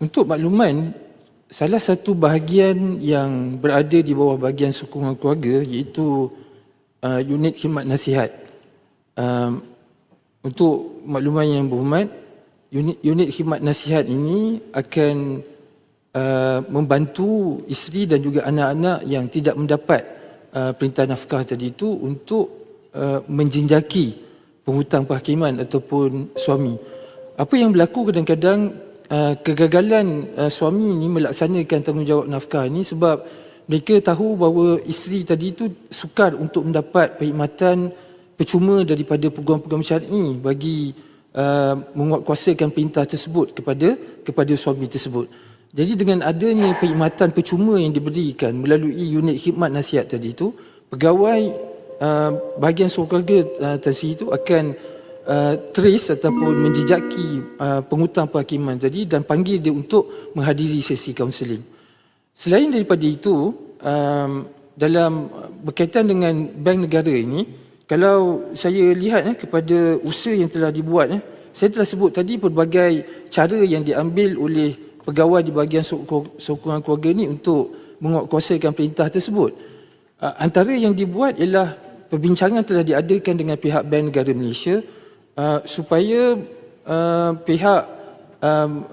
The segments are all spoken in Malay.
untuk makluman, salah satu bahagian yang berada di bawah bahagian sokongan keluarga iaitu uh, unit khidmat nasihat. Um, untuk makluman yang berhormat, unit, unit khidmat nasihat ini akan uh, membantu isteri dan juga anak-anak yang tidak mendapat uh, perintah nafkah tadi itu untuk uh, menjinjaki penghutang perhakiman ataupun suami. Apa yang berlaku kadang-kadang uh, kegagalan uh, suami ini melaksanakan tanggungjawab nafkah ini sebab mereka tahu bahawa isteri tadi itu sukar untuk mendapat perkhidmatan percuma daripada peguam-peguam syar'i bagi uh, menguatkuasakan perintah tersebut kepada kepada suami tersebut. Jadi dengan adanya perkhidmatan percuma yang diberikan melalui unit khidmat nasihat tadi itu, pegawai uh, bahagian keluarga uh, tadi itu akan uh, trace ataupun menjejaki uh, penghutang perhakiman tadi dan panggil dia untuk menghadiri sesi kaunseling. Selain daripada itu, um, dalam berkaitan dengan bank negara ini, kalau saya lihat eh, kepada usaha yang telah dibuat, eh, saya telah sebut tadi pelbagai cara yang diambil oleh pegawai di bahagian sokong- sokongan keluarga ini untuk menguatkuasakan perintah tersebut. Uh, antara yang dibuat ialah perbincangan telah diadakan dengan pihak Bank Negara Malaysia uh, supaya uh, pihak um,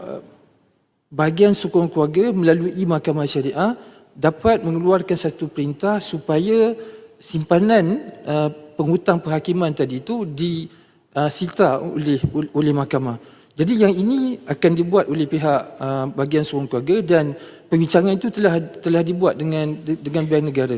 bahagian sokongan keluarga melalui mahkamah syariah dapat mengeluarkan satu perintah supaya simpanan uh, penghutang perhakiman tadi itu disita oleh oleh mahkamah. Jadi yang ini akan dibuat oleh pihak uh, bahagian sokongan keluarga dan perbincangan itu telah telah dibuat dengan dengan Bank Negara.